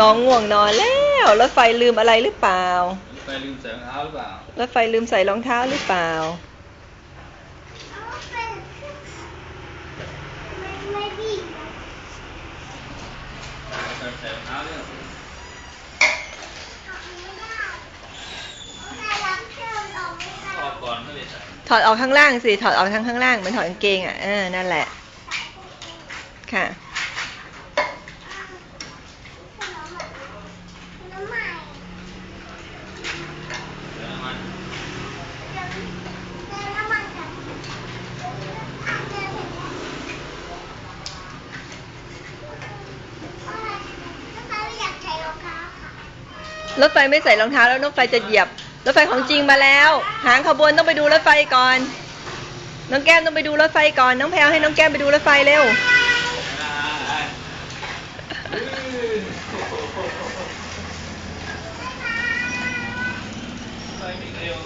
น้องง่วงนอนแล้วรถไฟลืมอะไรหรือเปล่าไปลืมใส่รองเท้าหรือเปล่า รถไฟลืมใส่รองเท้าหรือเปล่าไม่ดีนะไปใส่รองเท้าเนี่ยแต่ล้างเครื่องออกไม่ได้ออกก่อนไม่ได้ใส่ถอดออกข้างล่างสิ ถอดออกทั้งข้างล่างเหมือนถอดกางเกงอะเออนั่นแหละ ค่ะ น้ำใหม่ เดี๋ยวน้ำมัน เดี๋ยวเดี๋ยวน้ำมันกันเดี๋ยวเสร็จแล้วน้ำตาไม่อยากใส่รองเท้าค่ะ รถไฟไม่ใส่รองเท้าแล้วรถไฟจะเหยียบ รถไฟของจริงมาแล้ว หางขบวนต้องไปดูรถไฟก่อน น้องแก้มต้องไปดูรถไฟก่อน น้องแพลวให้น้องแก้มไปดูรถไฟเร็ว ไปไม่เร็ว